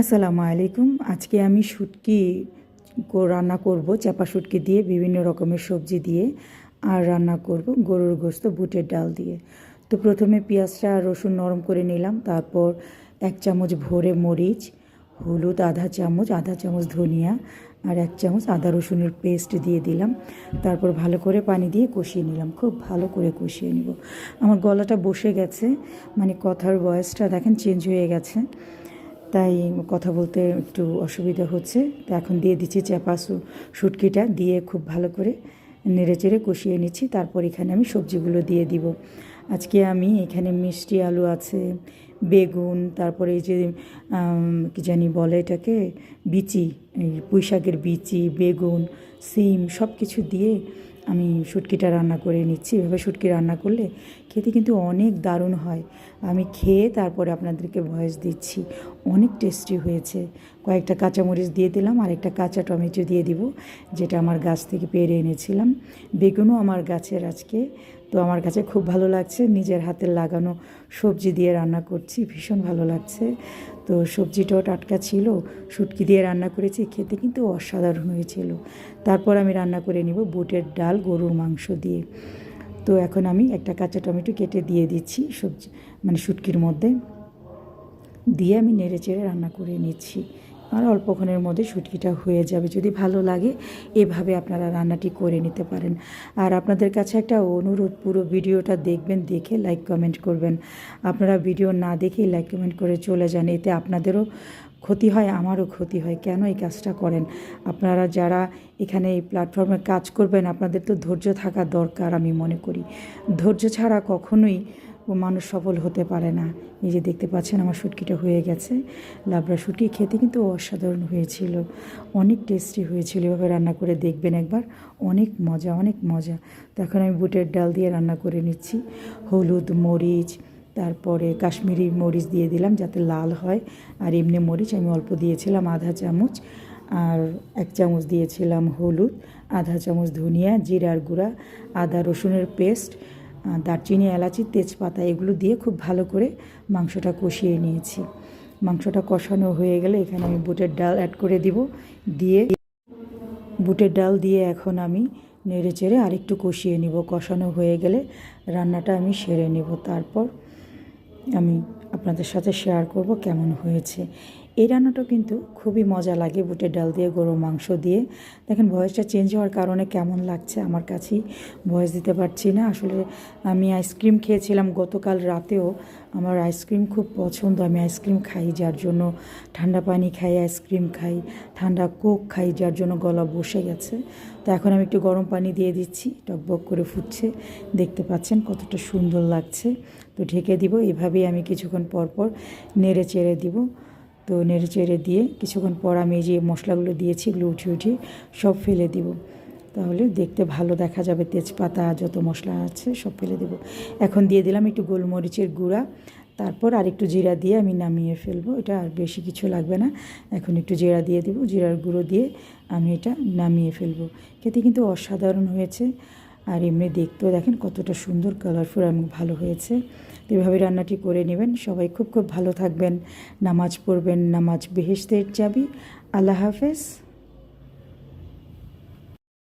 আসসালামু আলাইকুম। আজকে আমি শুটকি রান্না করব চাপা শুটকি দিয়ে, বিভিন্ন রকমের সবজি দিয়ে, আর রান্না করব গরুর গোস্ত, বুটের ডাল দিয়ে। তো প্রথমে পেঁয়াজটা রসুন নরম করে নিলাম, তারপর এক চামচ ভরে মরিচ, হলুদ আধা চামচ আধা চামচ ধনিয়া, আর এক চামচ আদা রসুনের পেস্ট দিয়ে দিলাম। তারপর ভালো করে পানি দিয়ে কষিয়ে নিলাম, খুব ভালো করে কষিয়ে নিব। আমার গলাটা বসে গেছে মানে কথার ভয়েসটা দেখেন চেঞ্জ হয়ে গেছে। তাই কথা বলতে একটু অসুবিধা হচ্ছে। তো এখন দিয়ে দিচ্ছি চাপা সু- শুটকিটা দিয়ে খুব ভালো করে নেড়ে চেড়ে কষিয়ে নিচ্ছি। তারপর এখানে আমি সবজিগুলো দিয়ে দিব। আজকে আমি এখানে মিষ্টি আলু আছে, বেগুন, তারপরে এই যে কি জানি বলে এটাকে, বিচি পুঁই শাকের বিচি, বেগুন, সিম সব কিছু দিয়ে আমি শুটকিটা রান্না করে নিচ্ছি। এভাবে শুটকি রান্না করলে খেতে কিন্তু অনেক দারুণ হয়। আমি খেয়ে তারপরে আপনাদেরকে ভয়েস দিচ্ছি। অনেক টেস্টি হয়েছে। কয়েকটা কাঁচামরিচ দিয়ে দিলাম আর একটা কাঁচা টমেটো দিয়ে দিব, যেটা আমার গাছ থেকে পেরে এনেছিলাম। বেগুনও আমার গাছের আজকে তো আমার কাছে খুব ভালো লাগছে। নিজের হাতের লাগানো সবজি দিয়ে রান্না করছি, ভীষণ ভালো লাগছে। তো সবজিটাও টাটকা ছিল, শুটকি দিয়ে রান্না করেছি, খেতে কিন্তু অসাধারণ হয়েছিল। তারপর আমি রান্না করে নিব বুটের ডাল, গরুর মাংস দিয়ে। তো এখন আমি একটা কাঁচা টমেটো কেটে দিয়ে দিচ্ছি সবজি মানে শুটকির মধ্যে। দিয়ে আমি নেড়ে চেড়ে রান্না করে নিচ্ছি। আর অল্পক্ষণের মধ্যে শুটকিটা হয়ে যাবে। যদি ভালো লাগে, এভাবে আপনারা রান্নাটি করে নিতে পারেন। আর আপনাদের কাছে একটা অনুরোধ, পুরো ভিডিওটা দেখবেন, দেখে লাইক কমেন্ট করবেন। আপনারা ভিডিও না দেখেই লাইক কমেন্ট করে চলে যান। এতে আপনাদেরও ক্ষতি হয়, আমারও ক্ষতি হয়। কেন এই কাজটা করেন? আপনারা যারা এখানে এই প্ল্যাটফর্মে কাজ করবেন, আপনাদের তো ধৈর্য থাকা দরকার আমি মনে করি। ধৈর্য ছাড়া কখনোই মানুষ সফল হতে পারে না। এই যে দেখতে পাচ্ছেন আমার শুটকিটা হয়ে গেছে। লাবড়া শুটকি খেতে কিন্তু অসাধারণ হয়েছিল। অনেক টেস্টি হয়েছিল। এভাবে রান্না করে দেখবেন একবার। অনেক মজা অনেক মজা। তো এখন আমি বুটের ডাল দিয়ে রান্না করে নিচ্ছি। হলুদ মরিচ, তারপরে কাশ্মীরি মরিচ দিয়ে দিলাম যাতে লাল হয়। আর এমনি মরিচ আমি অল্প দিয়েছিলাম আধা চামচ। আর এক চামচ দিয়েছিলাম হলুদ, আধা চামচ ধনিয়া, জিরার গুঁড়া, আদা রসুনের পেস্ট দারচিনি, এলাচি, তেজপাতা এগুলো দিয়ে খুব ভালো করে মাংসটা কষিয়ে নিয়েছি। মাংসটা কষানো হয়ে গেলে এখানে আমি বুটের ডাল অ্যাড করে দিব। দিয়ে বুটের ডাল দিয়ে এখন আমি নেড়ে চেড়ে আরেকটু কষিয়ে নিব। কষানো হয়ে গেলে রান্নাটা আমি সেরে নেব। তারপর আমি আপনাদের সাথে শেয়ার করব কেমন হয়েছে। এই রান্নাটা কিন্তু খুবই মজা লাগে, বুটের ডাল দিয়ে, গরুর মাংস দিয়ে। দেখেন, ভয়েসটা চেঞ্জ হওয়ার কারণে কেমন লাগছে আমার কাছেই ভয়েস দিতে পারছি না। আসলে আমি আইসক্রিম খেয়েছিলাম গতকাল রাতেও। আমার আইসক্রিম খুব পছন্দ, আমি আইসক্রিম খাই, যার জন্য ঠান্ডা পানি খাই আইসক্রিম খাই, ঠান্ডা কোক খাই, যার জন্য গলা বসে গেছে। তো এখন আমি একটু গরম পানি দিয়ে দিচ্ছি, টকবক করে ফুটছে, দেখতে পাচ্ছেন কতটা সুন্দর লাগছে। তো ঢেকে দিব, এভাবেই আমি কিছুক্ষণ পর পর নেড়ে চেড়ে দিব। তো নেড়ে চেড়ে দিয়ে কিছুক্ষণ পর আমি যে মশলাগুলো দিয়েছি, এগুলো উঠিয়ে উঠিয়ে সব ফেলে দিব। তাহলে দেখতে ভালো দেখা যাবে, তেজপাতা যত মশলা আছে সব ফেলে দেব। এখন দিয়ে দিলাম একটু গোলমরিচের গুঁড়া, তারপর আর একটু জিরা দিয়ে আমি নামিয়ে ফেলব। এটা আর বেশি কিছু লাগবে না। এখন একটু জিরা দিয়ে দেবো, জিরার গুঁড়ো দিয়ে আমি এটা নামিয়ে ফেলব। খেতে কিন্তু অসাধারণ হয়েছে। আর এমনি দেখতেও দেখেন কতটা সুন্দর কালারফুল এবং ভালো হয়েছে। তো এভাবে রান্নাটি করে নেবেন। সবাই খুব খুব ভালো থাকবেন। নামাজ পড়বেন, নামাজ বেহেস্তের যাবি আল্লাহ হাফেজ।